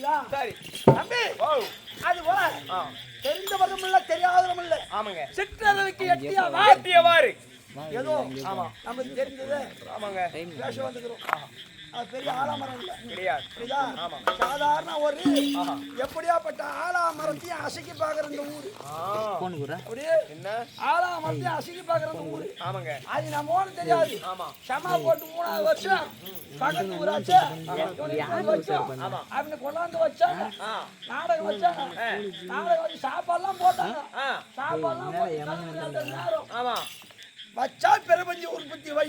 புரியுதா சரி. தம்பி ஓ. அது போல தெரிந்தவரும் இல்ல தெரியாதவரும் இல்ல. ஆமாங்க. சிற்றளவுக்கு எட்டியா வா. எட்டியவாறு. ஏதோ ஆமா நமக்கு தெரிஞ்சது ஆமாங்க. பேச வந்துக்கிறோம். அது பெரிய ஆலாமரம் இல்ல. கிடையாது. புரியுதா? ஆமா. சாதாரண ஒரு. எப்படியாப்பட்ட ஆலாமரத்தையும் அசைக்கி பாக்குற இந்த ஊரு. அப்படியே என்ன? ஆலாமரத்தையும் அசைக்கி பாக்குற இந்த ஊரு. ஆமாங்க. அது நம்ம தெரியாது. ஆமா. சமா போட்டு மூணாவது வருஷம் பக்கத்து ஊராச்சு கொண்டாந்து வச்சாங்க ஆ. நாடகம் வச்சாங்க. நாடகம் வச்சு சாப்பாடுலாம் போட்டாங்க. சாப்பாடுலாம் போட்டு அந்த ஆமா. வச்சா பெருமஞ்சி உற்பத்தி வை.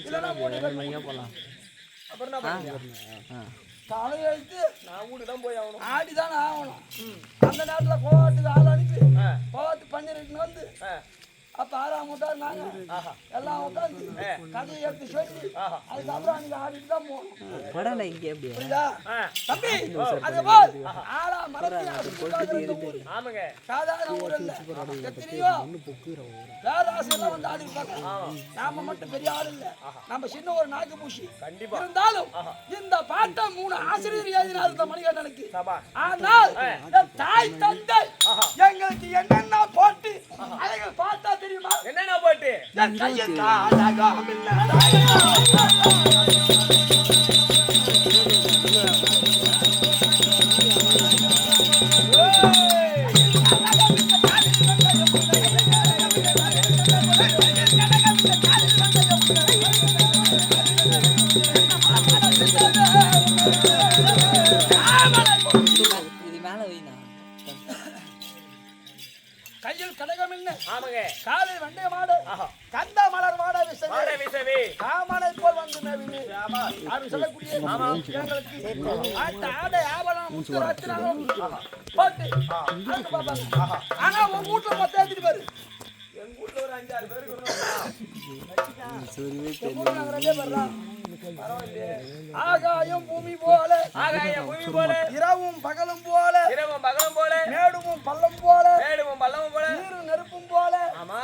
இல்லைன்னா பேர் அப்புறம் என்ன பண்ணீங்க தலையெழுத்து நான் வீட்டுக்கு தான் போய் ஆகணும். ஆடிதானே ஆகணும். அந்த நேரத்துல கோவாட்டுக்கு ஆள் அனுப்பி ஆ. கோவாத்து பன்னிரெண்டு வந்து அப்ப ஆறாம் விட்டார் நாங்க ஆஹா. எல்லாம் உட்காந்து கதையை எடுத்து சொல்லி. அதுக்கப்புறம் அன்னைக்கு ஆடிட்டு தான் போகணும். படம் இங்கே எப்படி புரியுதா? தம்பி அது போல் ஆறாம் ஊரு. ஆமாங்க. சாதாரண ஊர் இல்ல. எத்தனையோ பேராசை எல்லாம் வந்து ஆடி இருப்பாங்க நாம மட்டும் பெரிய ஆள் இல்ல. நம்ம சின்ன ஒரு நாக்கு பூசி கண்டிப்பா. இருந்தாலும் இந்த பாட்டை மூணு ஆசிரியர் எழுதினார் மணிகண்டனுக்கு. ஆனால் தாய் தந்தை எங்களுக்கு என்னென்ன போட்டு அதைகள் பார்த்தா தெரியுமா? என்னென்ன போட்டு என் அப்படி சொல்லக்கூடிய ஆடை ரத்தினம் போட்டு. ஆனா உங்க வீட்டுல மொத்தம் பாரு எங்க வீட்டுல ஒரு அஞ்சாறு பேருக்கு. ஆகாயம் பூமி போல ஆகாய பூமி போல இரவும் பகலும் போல இரவும் பகலும் போல மேடுமும் பள்ளம் போல மேடுவும் பள்ளமும் போல நீரும் நெருப்பும் போல ஆமா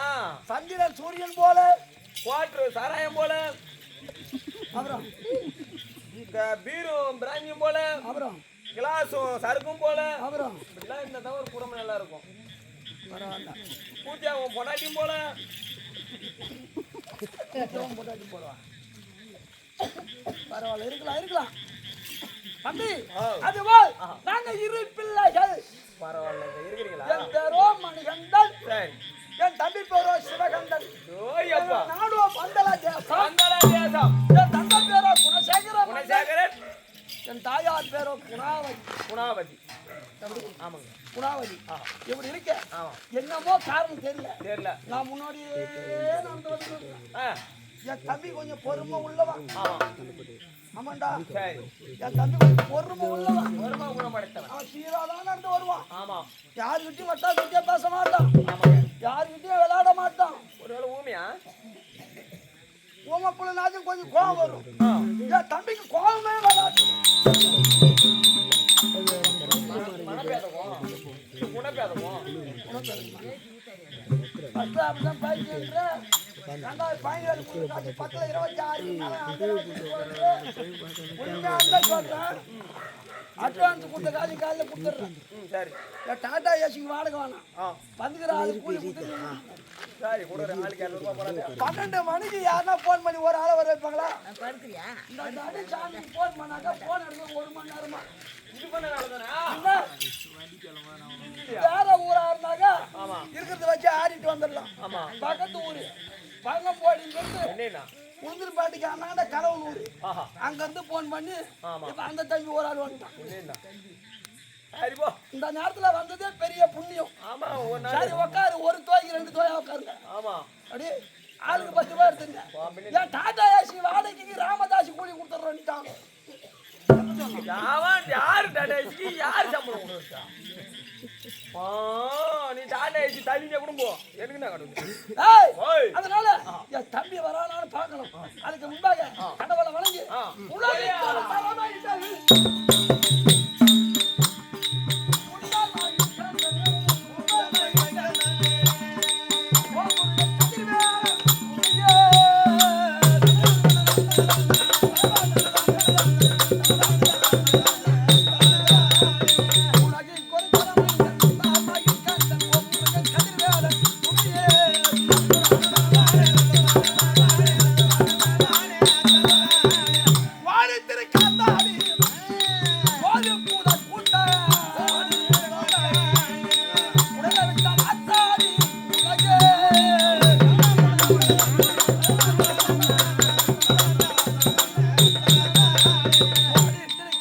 சந்திரன் சூரியன் போல குவாட்ரு சாராயம் போல அப்புறம். இந்த பீரும் பிராஞ்சியும் போல அப்புறம். கிளாஸும் சருக்கும் போல அப்புறம். இப்படிலாம் இருந்தா தான் ஒரு குடும்பம் நல்லா இருக்கும் பரவாயில்ல. பூத்தியாவும் பொண்டாட்டியும் போல. தேவன் பொண்டாட்டி போடுவா பரவாயில்ல. இருக்கலாம் இருக்கலாம். தம்பி அதுபோல் நாங்க இரு பிள்ளைகள். பரவாயில்ல இருக்கிறீங்களா? என் பேரோ மணிகண்டன். சரி. என் தம்பி பேரோ சிவகண்டன். நாடோ பந்தல தேசம். பங்களா தேசம். என் தாயார் பேரோ குணாவதி. குணாவதி? ஆமாங்க. குணாவதி. இப்படி இருக்க? என்னமோ காரணம் தெரியல. தெரியல. நான் முன்னாடியே நடந்து வந்து என் தம்பி கொஞ்சம் பொறுமை உள்ளவன். ஆமா ஆமாண்டா. என் தம்பி கொஞ்சம் பொறுமை உள்ளவன். வருமா குணப்படுத்தவன். அவன் சீராதான் நடந்து வருவான். ஆமா. யாருக்கிட்டையும் வட்டா பேச மாட்டான். யாருக்கிட்டையும் விளையாட மாட்டான். ஒருவேளை ஊமையா? உங்க நாச்சும் கொஞ்சம் கோவம் வரும் ஆ. என் தம்பிக்கு கோவமே வராது மனப்பேதகம் குணப்பேதகம் ஃபர்ஸ்ட் அப்படிதான் பைக்கின்ற ரெண்டாவது பதினேழு கொடுத்தாச்சு பத்துல இருபத்தி ஆறு அட்வான்ஸ் கொடுத்த காசு காலையில் கொடுத்துட்றேன் ம் சரி என் டாடா ஏசிக்கு வாடகை வேணாம் ஆ வந்துக்கிற ஆளு கூலி கொடுத்து சரி கூட ஒரு நாளைக்கு இரநூறுபா போடாது பன்னெண்டு மணிக்கு யாருன்னா ஃபோன் பண்ணி ஒரு ஆளை வர வைப்பாங்களா இந்த நடு சாமிக்கு ஃபோன் பண்ணாக்கா ஃபோன் எடுக்க ஒரு மணி நேரமா இது பண்ண நல்லதானே என்ன? வேற ஊரா இருந்தாக்கா ஆமா இருக்கிறத வச்சு ஆடிட்டு வந்துடலாம் ஆமா பக்கத்து ஊரு என்னண்ணா உளுந்தூர்பேட்டைக்கு அண்ணாண்ட கலவன் ஊரு. ஆஹா. அங்க இருந்து ஃபோன் பண்ணி அந்த தம்பி ஒரு ஆள் வந்துட்டான். என்னண்ணா சரி போ. இந்த நேரத்துல வந்ததே பெரிய புண்ணியம். ஆமா சரி உட்காரு ஒரு தோய்க்கு ரெண்டு தோயா உட்காருங்க ஆமா. அப்படி உள்ள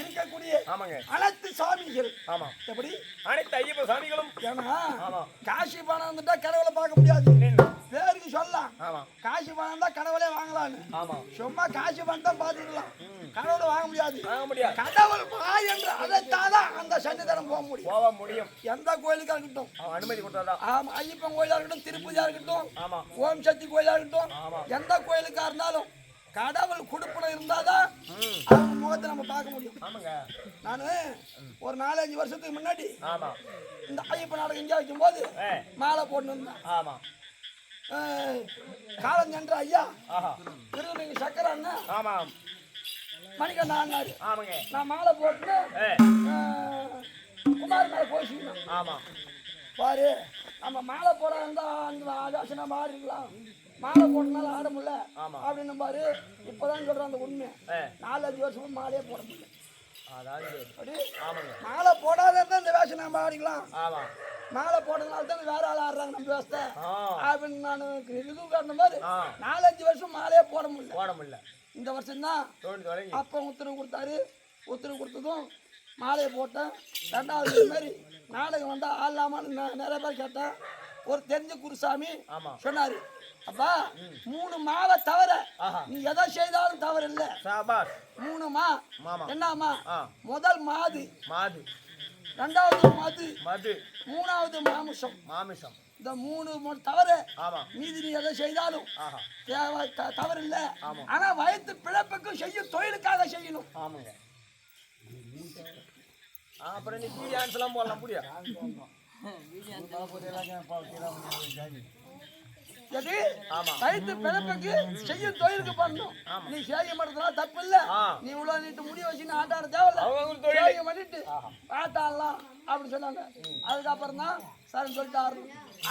இருக்கக்கூடிய ஆமாங்க. அனைத்து சாமிகள். ஆமா. எப்படி? அனைத்து ஐயப்ப சாமிகளும். ஏன்னா. காசி பணம் வந்துட்டா கடவுளை பார்க்க முடியாது. பேருக்கு சொல்லலாம். காசி பணம் தான் கடவுளே வாங்கலாம்னு. ஆமா. சும்மா காசி பணம் தான் பார்த்துக்கலாம். கடவுளை வாங்க முடியாது. வாங்க முடியாது. கடவுள் வா என்று அழைத்தாதான் அந்த சன்னிதானம் போக முடியும். போக முடியும். எந்த கோயிலுக்கா இருக்கட்டும். அனுமதி கொடுத்தாதான். ஆமா ஐயப்பன் கோயிலா இருக்கட்டும் திருப்பதியா இருக்கட்டும் ஆமா. ஓம் சக்தி கோயிலா இருக்கட்டும் ஆமா. எந்த கோயிலுக்கா இருந்தாலும் கடவுள் கொடுப்பன இருந்தாதான் அவங்க முகத்தை நம்ம பார்க்க முடியும். ஆமாங்க. நானு ஒரு நாலஞ்சு வருஷத்துக்கு முன்னாடி ஆமா. இந்த ஐயப்ப நாடகம் இங்கே வைக்கும்போது ஏ. மாலை போட்டு இருந்தேன் ஆமா. காலம் சென்ற ஐயா திருநெல்வேலி சக்கர அண்ணன் ஆமா. மணிக்கண்ணா அண்ணாரு ஆமாங்க. நான் மாலை போட்டு குமார் மேலே போச்சுக்கணும் ஆமா. பாரு நம்ம மாலை போட இருந்தா அந்த ஆதாசனா மாறி இருக்கலாம். மாலை போட்டனால ஆட முடியல. அப்படின்னு பாரு. இப்பதான் சொல்றேன் அந்த உண்மை. நாலு அஞ்சு வருஷமும் மாலையே போட முடியல. மாலை போடாத இந்த வேஷம் நம்ம ஆடிக்கலாம். மாலை போட்டதுனால தான் வேற ஆள் ஆடுறாங்க நம்ம வேஸ்தை ஆ. அப்படின்னு நான் இது காரண மாதிரி நாலஞ்சு வருஷம் மாலையே போட முடியல. போட முடியல. இந்த வருஷம் தான் அப்பா உத்தரவு கொடுத்தாரு. உத்தரவு கொடுத்ததும் மாலையை போட்டேன். ரெண்டாவது இது மாதிரி நாடகம் வந்தா ஆடலாமான்னு நான் நிறைய பேர் கேட்டேன். ஒரு தெரிஞ்ச குருசாமி சொன்னாரு. அப்பா மூணு மாவை தவிர ஆஹா. நீ எதை செய்தாலும் தவறு இல்லை சாபாஷ் மூணு மா. ஆ. முதல் மாது. மாது. ரெண்டாவது மது. மது. மூணாவது மாமிசம். மாமிசம். இந்த மூணு தவிர ஆமா. மீதி நீ எதை செய்தாலும் ஆஹா. தேவை த- தவறு இல்லை ஆமா. ஆனா வயிற்று பிழைப்புக்கும் செய்யும் தொழிலுக்காக செய்யணும். ஆமாங்க. ஆ, அப்புறம் நீ எல்லாம் போடலாம் புரியா எது வயிற்று பிழைப்புக்கு செய்யும் தொழிலுக்கு பண்ணணும். நீ செய்ய மாட்டதுனால தப்பு இல்ல. நீ இவ்வளவு நீட்டு முடி வச்சு ஆட்டாட தேவையில்ல. செய்ய பண்ணிட்டு ஆட்டாடலாம் அப்படி சொன்னாங்க. அதுக்கப்புறம் தான் சார் சொல்லிட்டாரு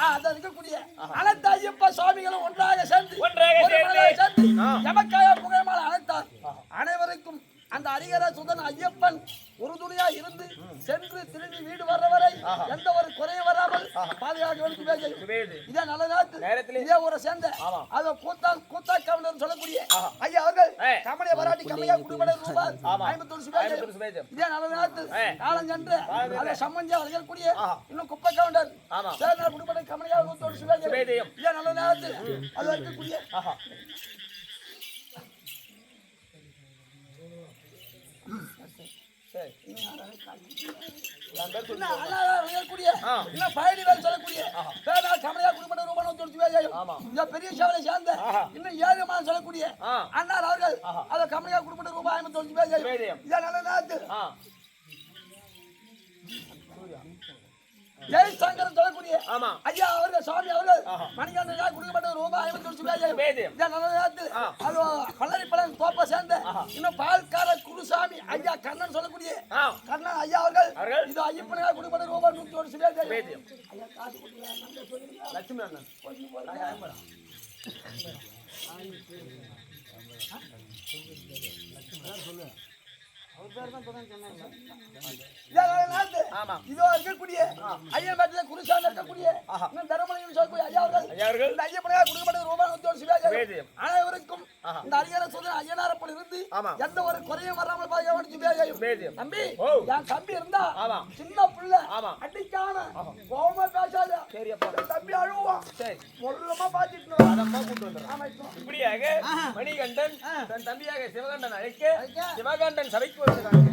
அது இருக்கக்கூடிய அனைத்து ஐயப்பா சுவாமிகளும் ஒன்றாக சேர்ந்து ஒன்றாக சேர்ந்து. எமக்காய புகையமால் அழைத்தார் அனைவருக்கும் அந்த அரிகர சுதன் ஐயப்பன் உறுதுணையா இருந்து சென்று திரும்பி வீடு வர்ற வரை எந்த ஒரு குறையும் வராமல் பாதுகாக்க வேண்டும் இதே நல்ல நேரத்தில். இதே ஊரை சேர்ந்த. அத கூத்தா கூத்தா கவுண்டர் சொல்லக்கூடிய ஐயா அவர்கள். கமலிய வராட்டி கம்மியா குடும்பட ரூபாய். ஐம்பத்தொரு சுபேஜம் இதே நல்ல நேரத்தில் ஏ. காலம் சென்று காலம் அதை சம்பந்தி வளர்க்கக்கூடிய ஆஹா. இன்னும் குப்பை கவுண்டர். சேர்ந்த குடும்பட கமலியா நூத்தோடு சுபேஜயம். இதே நல்ல நேரத்தில் அது இருக்கக்கூடிய ஆஹா சரி நான் பேர் சொல்லு. இன்னும் அண்ணாதான் வளர்க்கக்கூடிய ஆ. இன்னும் பயணி வேலை சொல்லக்கூடிய பேரா கமலியா குடும்பட ரூபாய் நூத்தோடு சுபாய் ஆமா. இந்த பெரிய சேவலை சேர்ந்த. இன்னும் ஏழு மாதம் சொல்லக்கூடிய அண்ணார் அவர்கள். அதை கமலியா குடும்பட ரூபாய் ஐம்பத்தொன்று சுபாய் சுபேஜயம். இதே நல்ல நேரத்தில் ஆ. ஜெயசங்கரன் சொல்லக்கூடிய ஆமா. ஐயா அவர்கள் சுவாமி அவர்கள் நல்ல நேரத்தில் ஆ. அது பழனி பழம் தோப்ப சேர்ந்த ஆஹா. இன்னும் பால்கார குருசாமி ஐயா கண்ணன் சொல்லக்கூடிய கண்ணன் ஐயா அவர்கள். இது ஐயப்பனுக்காக கொடுக்கப்பட்ட ரூபாய் நூத்தி ஒரு சுபேஜயம். ஐயா காசு சொல்லுங்க. லட்சுமி அண்ணன் இதோ இருக்கக்கூடிய ஐயா மேட்டில குருசாமி இருக்கக்கூடிய தர்மலிங்கம் சொல்லக்கூடிய ஐயா அவர்கள் ஐயா அவர்கள் இந்த ஐயப்பனையா கொடுக்கப்பட்ட ஒரு சிவாஜி. அனைவருக்கும். இந்த அரியர சுதன் ஐயனாரப்பன் இருந்து ஆமா. எந்த ஒரு குறையும் வராமல் பேசையும் பேசியும். தம்பி. என் தம்பி இருந்தா ஆமா. சின்ன பிள்ளை ஆமா. அடிக்கான கோவமா பேசாத சரி அப்பா என் தம்பி அழுவான் சரி மொல்லமா பாத்துட்டு அதம்மா கூட்டு இப்போ இப்படியாக. மணிகண்டன். தன் தம்பியாக சிவகண்டன் அழைக்க அழைக்க. சிவகண்டன் சபைக்கு வருகிறாங்க